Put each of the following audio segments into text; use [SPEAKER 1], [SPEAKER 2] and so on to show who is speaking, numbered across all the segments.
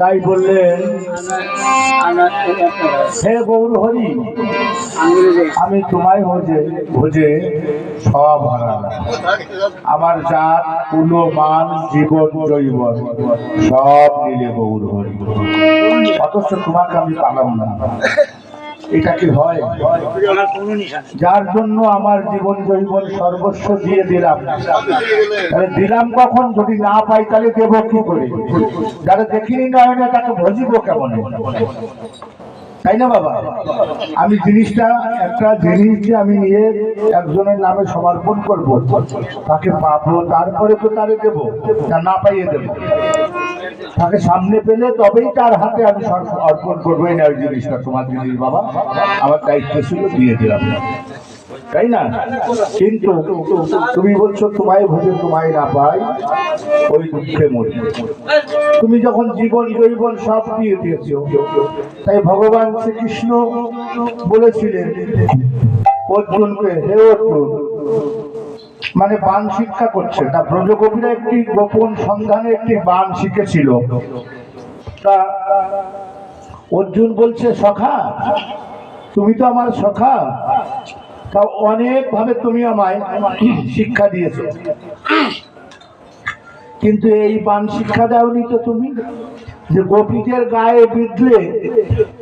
[SPEAKER 1] তাই বললেন, হে গৌর হরি, আমি তোমায় ভোজে ভোজে সব আমার জাত কুলো মান, জীবন জৈবন সব নিলে গৌর হরি। অথচ তোমাকে আমি পালাম না। এটা কি হয় যার জন্য আমার জীবন জৈবন সর্বস্ব দিয়ে দিলাম। তাহলে দিলাম কখন? যদি না পাই, তাহলে দেবো কি করে? যারা দেখিনি না তাকে ভজিব কেমন? তাই না বাবা? আমি জিনিসটা একটা জিনিস যে আমি নিয়ে একজনের নামে সমর্পণ করব, তাকে পাবো, তারপরে তো তারে দেবো, তা না পাইয়ে দেবো। তাকে সামনে পেলে তবেই তার হাতে আমি অর্পণ করব। এই না ওই জিনিসটা তোমার জিনিস বাবা। আমার দায়িত্ব ছিল, দিয়ে দিলাম। তাই না? কিন্তু তুমি বলছো, তোমায় ভোজে তোমায় না পাই ওই দুঃখে মরি তুমি যখন জীবন জৈবন সব দিয়ে দিয়েছ, তাই ভগবান শ্রীকৃষ্ণ বলেছিলেন, অর্জুনকে হে অর্জুন মানে বান শিক্ষা করছে তা ব্রজকবিরা একটি গোপন সন্ধানে একটি বান শিখেছিল। তা অর্জুন বলছে, সখা, তুমি তো আমার সখা। তা অনেক ভাবে তুমি আমায় শিক্ষা দিয়েছ। কিন্তু এই বান শিক্ষা দাওনি তো তুমি, যে গোপীদের গায়ে বিঁধলে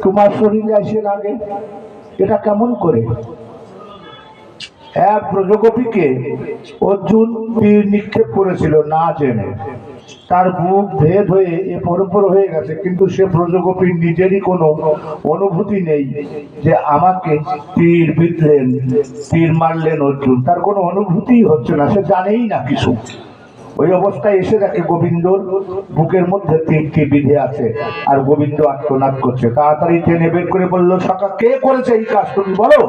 [SPEAKER 1] তোমার শরীরে এসে লাগে। এটা কেমন করে? এক ব্রজগোপীকে অর্জুন তীর নিক্ষেপ করেছিল, না জেনে। তার বুক ভেদ হয়ে এ পরপর হয়ে গেছে। কিন্তু সে ব্রজগোপীর নিজেরই কোনো অনুভূতি নেই যে আমাকে তীর বিঁধলেন, তীর মারলেন অর্জুন। তার কোনো অনুভূতিই হচ্ছে না, সে জানেই না কিছু। ওই অবস্থায় এসে দেখে গোবিন্দর বুকের মধ্যে তীরটি বিধে আছে আর গোবিন্দ আত্মনাদ করছে। তাড়াতাড়ি টেনে বের করে বলল সকা কে করেছে এই কাজ তুমি বলো?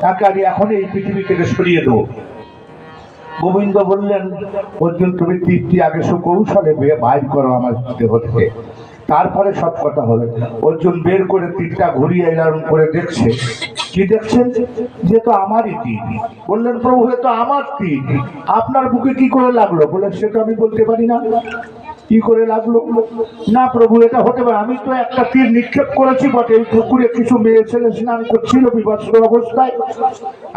[SPEAKER 1] তাকে আমি এখন এই পৃথিবী থেকে সরিয়ে দেবো। গোবিন্দ বললেন, অর্জুন, তুমি তীরটি আগে সুকৌশলে বাইর করো আমার দেহ থেকে তারপরে সব কথা হবে অর্জুন বের করে তীরটা ঘুরিয়ে এরকম করে দেখছে। কি দেখছেন যে তো আমারই তীর। বললেন, প্রভু, এ তো আমার তীর। আপনার বুকে কি করে লাগল? বললেন, সে তো আমি বলতে পারি না। কি করে লাগল? না প্রভু, এটা হতে পারে। আমি তো একটা তীর নিক্ষেপ করেছি, বটে। এই পুকুরে কিছু মেয়ে ছেলে স্নান করছিল বিভৎস অবস্থায়।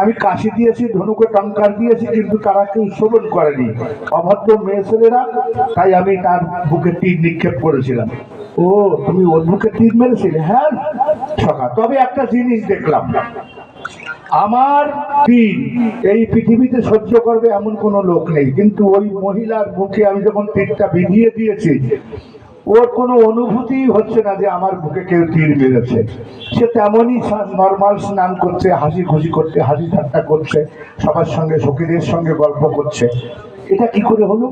[SPEAKER 1] আমি কাশি দিয়েছি, ধনুকে টঙ্কার দিয়েছি, কিন্তু তারা কেউ শোভন করেনি। অভদ্র মেয়ে ছেলেরা, তাই আমি তার বুকে তীর নিক্ষেপ করেছিলাম। ও, তুমি ওর বুকে তীর মেরেছিলে? হ্যাঁ সখা তবে একটা জিনিস দেখলাম। আমার তীর এই পৃথিবীতে সহ্য করবে এমন কোনো লোক নেই। কিন্তু ওই মহিলার মুখে আমি যখন তীরটা বিধিয়ে দিয়েছি, ওর কোনো অনুভূতি হচ্ছে না যে আমার বুকে কেউ তীর মেরেছে। সে তেমনই নর্মাল স্নান করছে, হাসি খুশি করছে, হাসি ঠাট্টা করছে, সবার সঙ্গে, সখীদের সঙ্গে গল্প করছে। এটা কি করে হলো?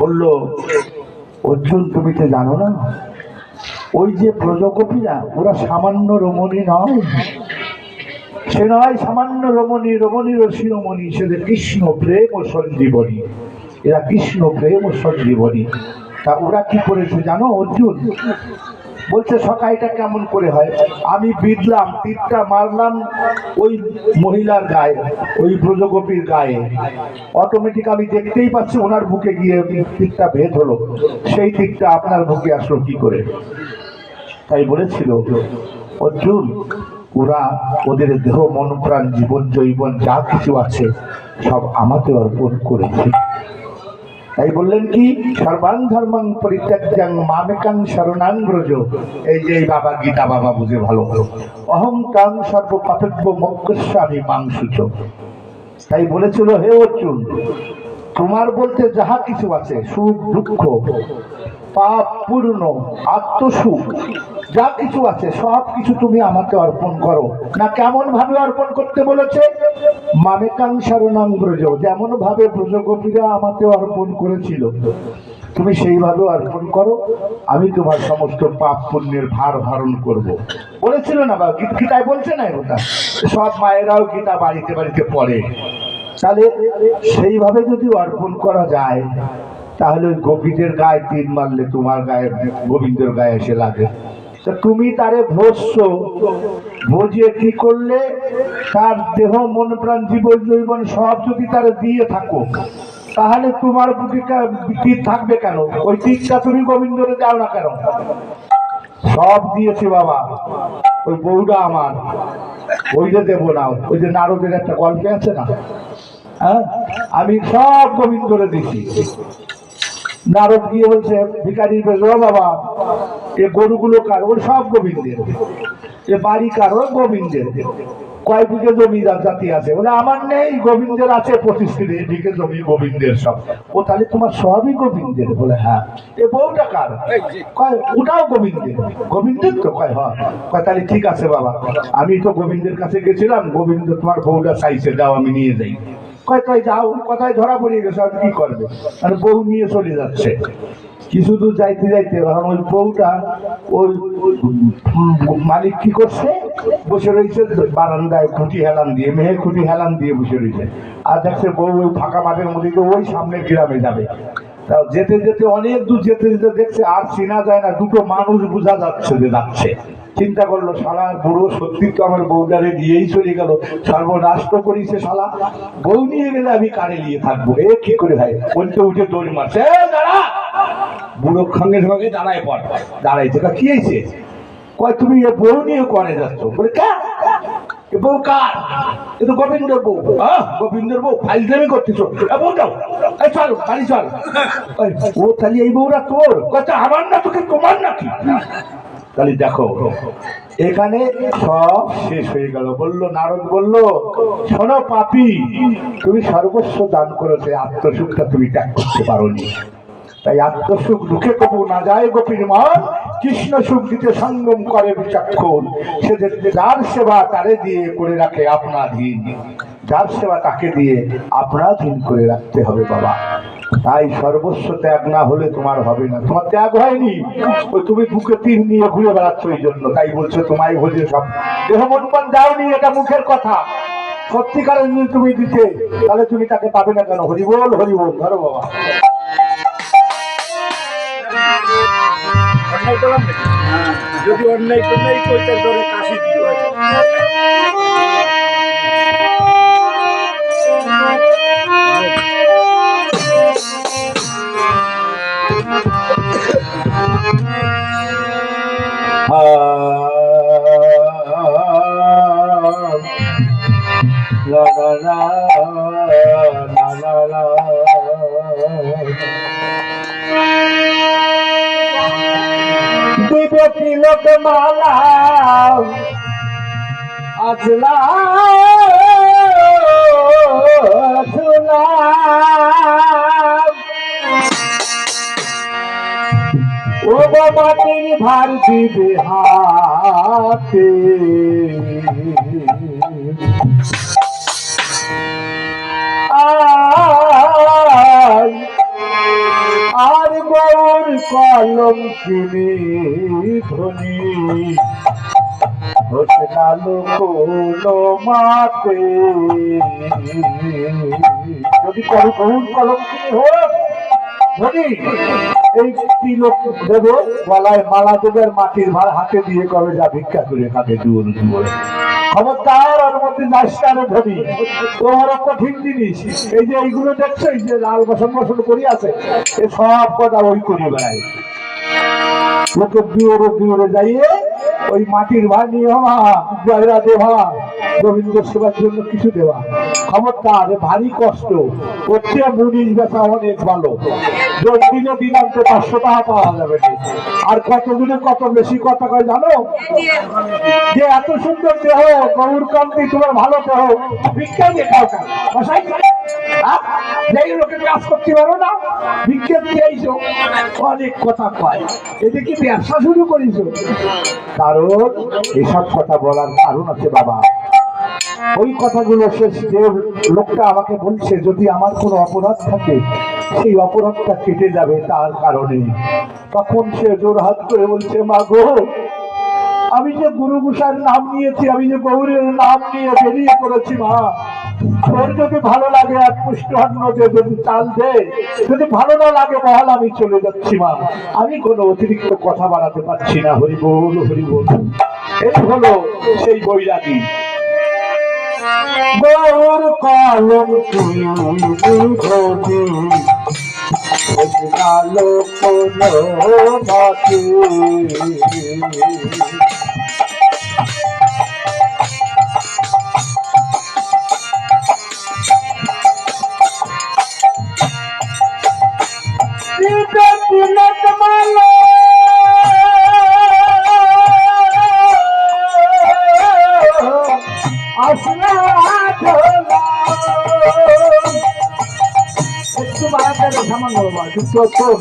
[SPEAKER 1] বলল, অর্জুন, তুমি তো জানো না, ওই যে প্রজকপিরা ওরা সামান্য রমণী নয়। সে নয় সামান্য রমণী, রমণীর শিরোমণি সে কৃষ্ণ প্রেম ও সঞ্জীবনী। এরা কৃষ্ণ প্রেম ও সঞ্জীবনী। তা ওরা কি করেছে জানো, অর্জুন? বলছে, সকাইটা কেমন করে হয়? আমি বিদলাম তীরটা মারলাম ওই মহিলার গায়ে, ওই ব্রজগোপীর গায়ে। অটোমেটিক আমি দেখতেই পাচ্ছি ওনার বুকে গিয়ে তীরটা ভেদ হলো। সেই তীরটা আপনার বুকে আসলো কি করে? তাই বলেছিল অর্জুন ওরা ওদের দেহ, মন, প্রাণ, জীবন জৈবন যা কিছু আছে, সব আমাকে অর্পণ করেছে। তাই বললেন কি সর্বাং ধর্মাং পরিত্যাজ্যাং মামেকাং শরণাং ব্রজ এই যে বাবা গীতা বাবা বুঝে ভালো ভালো। অহং কাং সর্ব পাপব্য মক্ষস্বামী মাংসুচ। তাই বলেছিল, হে অর্জুন, তোমার বলতে যাহা কিছু আছে, সুখ, দুঃখ পাপ পূর্ণ আত্মসুখ, যা কিছু আছে, সব কিছু তুমি আমাকে অর্পণ করো। না কেমন ভাবে অর্পণ করতে বলেছে? মামেকাং শরণাং ব্রজ যেমন ভাবে ব্রজগোপীরা আমাকে অর্পণ করেছিল, তুমি সেইভাবে অর্পণ করো, আমি তোমার সমস্ত পাপ পুণ্যের ভার ধারণ করব। বলেছিল না বা গীতায় বলছে না ওটা সব মায়েরাও গীতা বাড়িতে বাড়িতে পড়ে। তাহলে সেইভাবে যদি অর্পণ করা যায় তাহলে ওই গোপীদের গায়ে তীর মারলে তোমার গায়ে, গোবিন্দের গায়ে এসে লাগে। তুমি তারে ভোজছ ভোজে কি করলে? তার দেহ, মন, প্রাণ, জীবন জৈবন সব যদি তারে দিয়ে থাকো, তাহলে তোমার বুকে থাকবে কেন? ওই তীরটা তুমি গোবিন্দরে দাও না কেন? সব দিয়েছে বাবা। ওই বউটা আমার। ওই যে দেবো না। ওই যে নারদের একটা গল্পে আছে না? হ্যাঁ? আমি সব গোবিন্দরে দিছি। নারদ গিয়ে বলছে ভিকারি বাবা এ গরুগুলো কার ওর সব গোবিন্দের। এ বাড়ি গোবিন্দের। কয় বিঘে জমি জাতি আছে? বলে, আমার নেই, গোবিন্দের আছে পঁচিশ বিঘে জমি গোবিন্দের সব। ও তাহলে তোমার সবই গোবিন্দের? বলে হ্যাঁ। এ বউটা কার? কয়, ওটাও গোবিন্দের। গোবিন্দের তো? কয়, হয়। কয়, তাহলে ঠিক আছে বাবা। আমি তো গোবিন্দের কাছে গেছিলাম, গোবিন্দ তোমার বউটা চাইছে, দাও, আমি নিয়ে যাই। কয় যাও, কথায় ধরা পড়ে গেছে, আর কি করবে? আর বউ নিয়ে চলে যাচ্ছে। কিছু দূর যাইতে যাইতে ওই বউটা, ওই মালিক কি করছে? বসে রয়েছে, বারান্দায় খুঁটি হেলান দিয়ে মেহে খুঁটি হেলান দিয়ে বসে রয়েছে। আর দেখছে বউ ওই ফাঁকা মাঠের মধ্যে ওই সামনে গ্রামে যাবে। যেতে যেতে অনেক দূর যেতে যেতে দেখছে আর চেনা যায় না, দুটো মানুষ বোঝা যাচ্ছে যে যাচ্ছে। চিন্তা করল শালা বুড়ো সত্যি তো আমার বউটারে দিয়েই চলে গেল। সর্বনাশ তো করিছে শালা। বউ নিয়ে গেলে আমি কারে নিয়ে থাকব? এ কি করে ভাই? বলতে উঠে দৌড় মারছে। "এ, দাঁড়া! বুড়ো সঙ্গে সঙ্গে দাঁড়ায় পড় দাঁড়াইছে। তা কি হয়েছে? কয় তুমি এ বউ নিয়ে করে যাচ্ছ? বলে কা? বউ কার? এ তো গোবিন্দর বউ। হ্যাঁ গোবিন্দর বউ? ফাইল দেবে করতেছো? বউ এই চল বাড়ি চল। ও তাহলে এই বউরা তোর? কথা আমার না তোকে তোমার নাকি তাহলে দেখো, এখানে সব শেষ হয়ে গেল। বলল, নারদ বলল, শোনো পাপি, তুমি সর্বস্ব দান করেছে, আত্মসুখটা তুমি ত্যাগ করতে পারোনি। তাই আত্মসুখ দুঃখে কবু না যায় গোপীর মন, কৃষ্ণ সুখ দিতে সঙ্গম করে বিচক্ষণ। সে যার সেবা তারে দিয়ে করে রাখে আপনাধীন, যার সেবা তাকে দিয়ে আপনাধীন করে রাখতে হবে বাবা। তাই সর্বস্ব ত্যাগ না হলে তোমার হবে না। তোমার ত্যাগ হয়নি। ওই তুমি বুকে তীর নিয়ে ঘুরে বেড়াচ্ছ এই জন্য। তাই বলছো, তোমায় ভোজে সব দেহ মনপান যাওনি এটা মুখের কথা। সত্যিকারের যদি তুমি দিতে, তাহলে তুমি তাকে পাবে না কেন? হরিবল হরিবল ধরো বাবা।
[SPEAKER 2] অন্যায় করলাম নাকি? যদি অন্যায় করলে ধরে কাশি দিও
[SPEAKER 1] আজলা ঝুলা ও মাটির ভার দিবে হাতে আর গৌর কলম কিনে ধনি মাতে যদি করো হোক ধনি এই তিলক দেবে, গলায় মালা দেবে মাটির ভার হাতে দিয়ে কবে যা ভিক্ষা করে খাবে দুয়ার দুয়ারে। খবরদার মধ্যে নাচটারে ধরি তোমার কঠিন জিনিস, এই যে এইগুলো দেখছ, এই যে লাল বসন বসন করি আছে, এ সব কথা ওই করে বেড়ায়। লোকের দিওরে দিওরে যাইয়ে ওই মাটির ভার নিয়ে হওয়া, জয়রা দেওয়া গোবিন্দ সেবার জন্য কিছু দেওয়া এ ভারী কষ্ট করছে মুনিশ বেচা অনেক ভালো যোগ দিনে দিনান্ত পাঁচশো টাকা পাওয়া যাবে। আর কতগুলো কত বেশি কথা কয় জানো যে এত সুন্দর দেহ গৌর কান্তি তোমার ভালো দেহ, ভিক্ষা দিয়ে খাও কেন? মশাই হ্যাঁ? ওই কথাগুলো সে যে লোকটা আমাকে বলছে, যদি আমার কোনো অপরাধ থাকে, সেই অপরাধটা কেটে যাবে তার কারণে। তখন সে জোর হাত করে বলছে, মা গো আমি যে গুরু গুসার নাম নিয়েছি, আমি যে গৌরের নাম নিয়ে বেরিয়ে পড়েছি, মা, তোর যদি ভালো লাগে এক দে, যদি চাল দে, যদি ভালো না লাগে মহাল আমি চলে যাচ্ছি, মা। আমি কোনো অতিরিক্ত কথা বাড়াতে পারছি না, হরি বল হরি বল। এই হলো সেই বৈরাগী। গৌর কলম কোনো দুটো তোর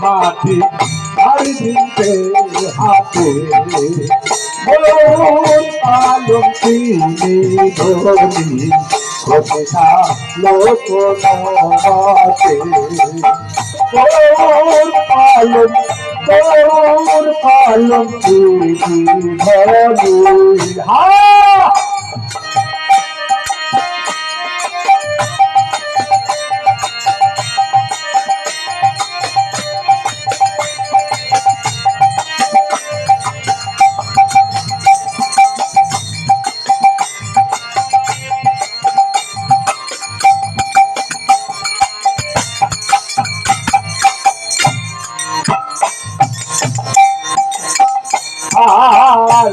[SPEAKER 1] মাটি আর দিতে হাতে আলম তিনি ধরি কথা লোক আলম তোর তিনি ধরি হা!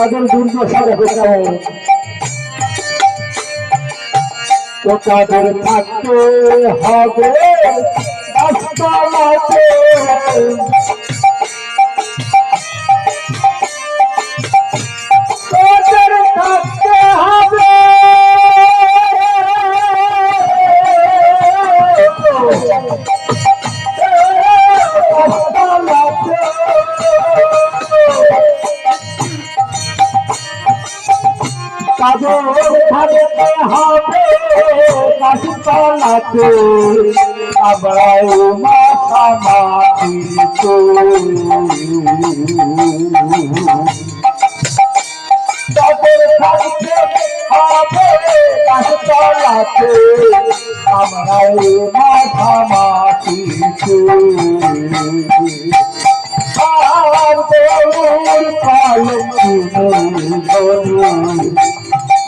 [SPEAKER 1] তাদের দুর্দশা দেখো কেমন তো তাদের থাকতে হবে? তাদের থাকতে হবে হবে গাছতলাতে আমরাও মাথামাতি তো তাদের থাকতে হবে গাছতলাতে আমরাও মাথামাতি তো আর দৌড় পালন গরু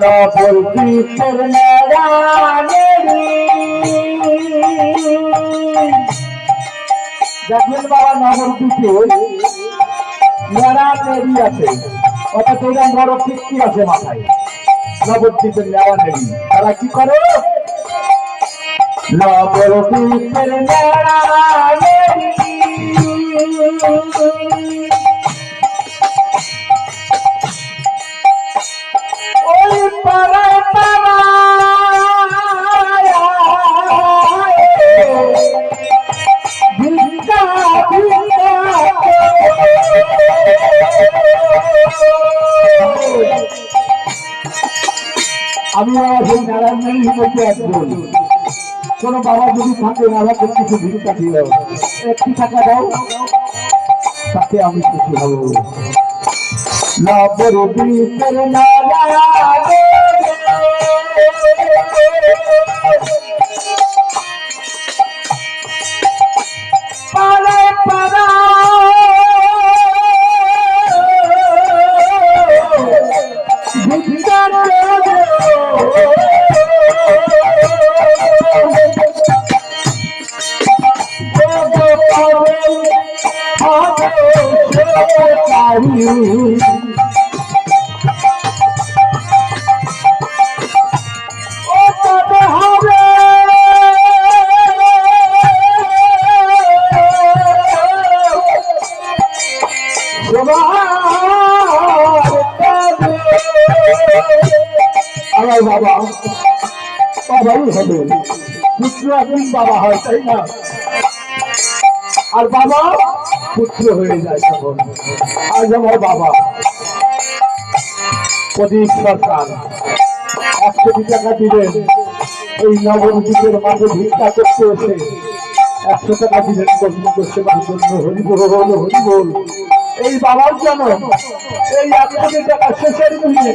[SPEAKER 1] নবল কিশোর দেখলেন বাবা নগর কিশোর মেরা নেবি আছে অর্থাৎ এরকম বড় আছে মাথায়। নবদ্বীপের মেরা নেবি তারা কি করে? নবদ্বীপের মেরা নেবি বাবা যদি থাকে আমাকে কিছু ভিক্ষা দিল একটি টাকা দাও, তাকে আমি খুশি হব। লাভের বিপের পারে বাবা বাবাই হবে পুত্র একদিন বাবা হয় তাই না আর বাবা, পুত্র হয়ে যায় তখন আজ আমার বাবা প্রদীপ সরকার একশো টাকা দিলেন এই নবদ্বীপের মাঝে ভিক্ষা করতে এসে একশো টাকা দিলেন কর্মী সেবার। জন্য হরিবল হরিবল এই বাবার জন্য এই একশো টাকা শেষের মুহূর্তে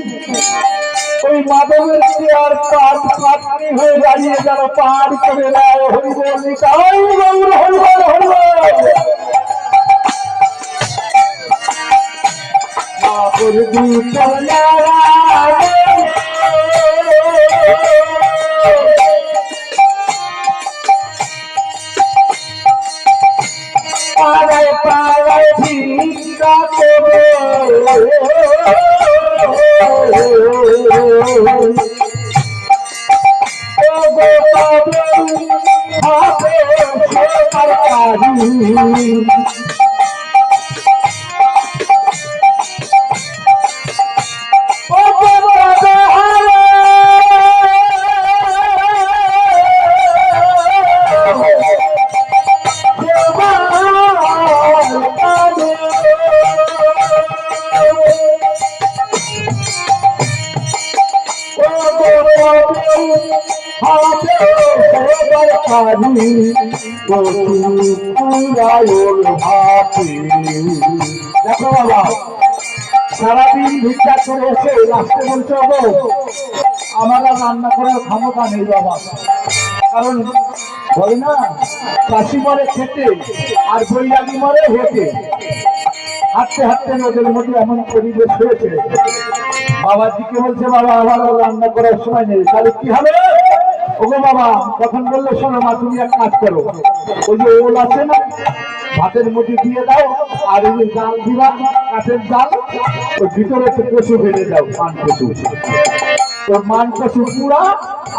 [SPEAKER 1] ওই মাধবের চেয়ার পাট পাটনি হয়ে দাঁড়িয়ে যেন পাহাড় করে দেয় হরিগৌর হরিগৌর গৌর এসে রাস্তে আমার আর রান্না করার ক্ষমতা নেই বাবা। কারণ বলে না চাষি মরে খেতে আর বৈরাগী মরে হেঁটে। হাঁটতে হাঁটতে নদীর মধ্যে এমন পরিবেশ হয়েছে। বাবা দিকে বলছে, বাবা আমার রান্না করার সময় নেই, তাহলে কি হবে? ওগো বাবা তখন বলল শোনো মা তুমি এক কাজ করো ওই যে ওল আছে না ভাতের মধ্যে দিয়ে দাও আর ওই জাল দিবা কাঠের জাল ওই ভিতরে একটু কচু ফেলে দাও মান কচু তো মান কচু পুরা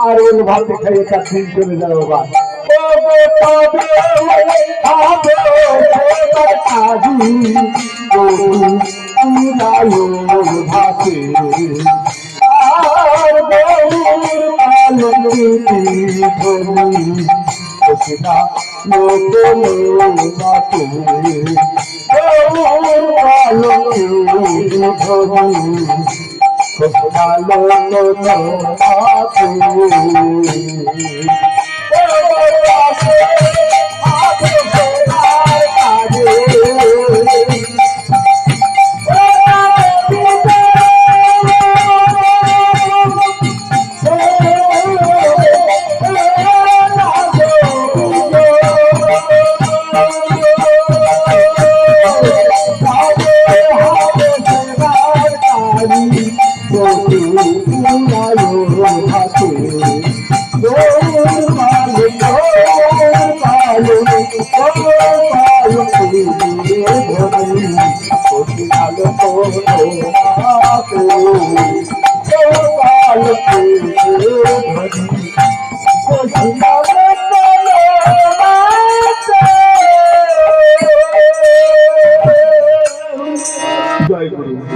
[SPEAKER 1] আর ওল ভাত খাইয়ে তার দিন চলে যাবে বাবা ভাতে আলোকিতি ধরি গৌর আলোকিতি ধরি কৃষ্ণা লোক